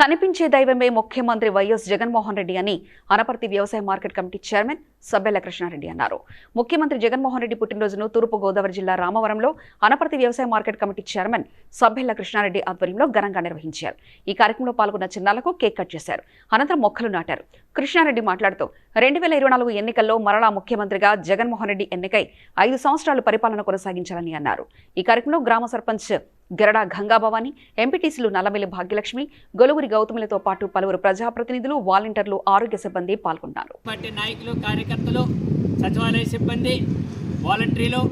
కనిపించే దైవమే ముఖ్యమంత్రి వైఎస్ జగన్మోహన్ రెడ్డి అని అనపర్తి వ్యవసాయ market committee chairman Sabbella Krishna Reddy అన్నారు. ముఖ్యమంత్రి జగన్మోహన్ రెడ్డి పుట్టినరోజును తూర్పు గోదావరి జిల్లా రామవరంలో అనపర్తి వ్యవసాయ market committee chairman Sabbella Krishna Reddy ఆధ్వర్యంలో ఘనంగా నిర్వహించారు. ఈ కార్యక్రమంలో పాల్గొన్న చిన్నాలకు కేక్ కట్ చేశారు. అనంతరం మొక్కలు నాటారు. కృష్ణారెడ్డి మాట్లాడుతూ రెండు వేల ఇరవై నాలుగు ఎన్నికల్లో మరలా ముఖ్యమంత్రిగా జగన్మోహన్ రెడ్డి ఎన్నికై ఐదు సంవత్సరాలు పరిపాలన కొనసాగించాలని అన్నారు. ఈ కార్యక్రమంలో గ్రామ సర్పంచ్ గరడా గంగాభవాని ఎంపీటీసీలు నల్లమెల్లి భాగ్యలక్ష్మి గొలుగురి గౌతములతో పాటు పలువురు ప్రజాప్రతినిధులు వాలంటీర్లు ఆరోగ్య సిబ్బంది పాల్గొన్నారు. పార్టీ నాయకులు కార్యకర్తలు సచివాలయ సిబ్బంది వాలంటీర్లు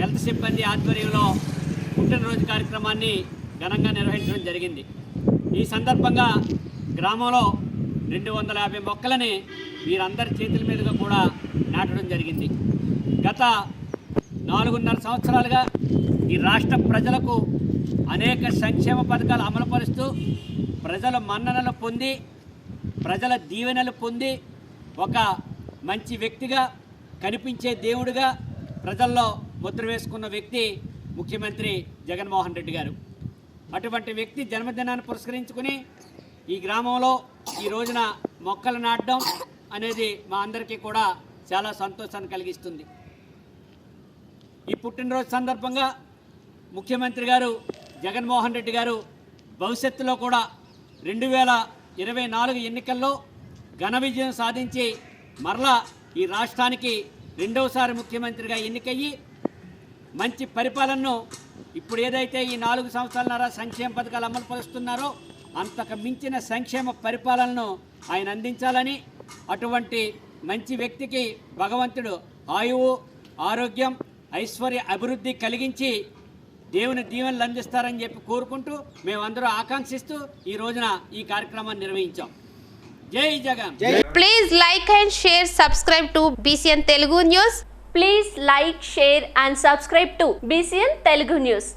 హెల్త్ సిబ్బంది ఆధ్వర్యంలో పుట్టినరోజు కార్యక్రమాన్ని ఘనంగా నిర్వహించడం జరిగింది. ఈ సందర్భంగా గ్రామంలో రెండు వందల యాభై మొక్కలని వీరందరి చేతుల మీదుగా కూడా నాటడం జరిగింది. గత నాలుగున్నర సంవత్సరాలుగా ఈ రాష్ట్ర ప్రజలకు అనేక సంక్షేమ పథకాలు అమలుపరుస్తూ ప్రజల మన్ననలు పొంది ప్రజల దీవెనలు పొంది ఒక మంచి వ్యక్తిగా కనిపించే దేవుడిగా ప్రజల్లో ముద్ర వేసుకున్న వ్యక్తి ముఖ్యమంత్రి జగన్మోహన్ రెడ్డి గారు. అటువంటి వ్యక్తి జన్మదినాన్ని పురస్కరించుకుని ఈ గ్రామంలో ఈ రోజున మొక్కలు నాటడం అనేది మా అందరికీ కూడా చాలా సంతోషాన్ని కలిగిస్తుంది. ఈ పుట్టినరోజు సందర్భంగా ముఖ్యమంత్రి గారు జగన్మోహన్ రెడ్డి గారు భవిష్యత్తులో కూడా రెండు వేల ఇరవై నాలుగు ఎన్నికల్లో ఘన విజయం సాధించి మరలా ఈ రాష్ట్రానికి రెండవసారి ముఖ్యమంత్రిగా ఎన్నికయ్యి మంచి పరిపాలనను ఇప్పుడు ఏదైతే ఈ నాలుగు సంవత్సరాలన్నర సంక్షేమ పథకాలు అమలు పరుస్తున్నారో అంతకు మించిన సంక్షేమ పరిపాలనను ఆయన అందించాలని అటువంటి మంచి వ్యక్తికి భగవంతుడు ఆయువు ఆరోగ్యం ఐశ్వర్య అభివృద్ధి కలిగించి దేవుని దీవెనలు అందిస్తారని చెప్పి కోరుకుంటూ మేమందరూ ఆకాంక్షిస్తూ ఈ రోజున ఈ కార్యక్రమాన్ని నిర్వహించాం. జై Jagan. Please like and share subscribe to BCN Telugu news please like share and subscribe to BCN Telugu news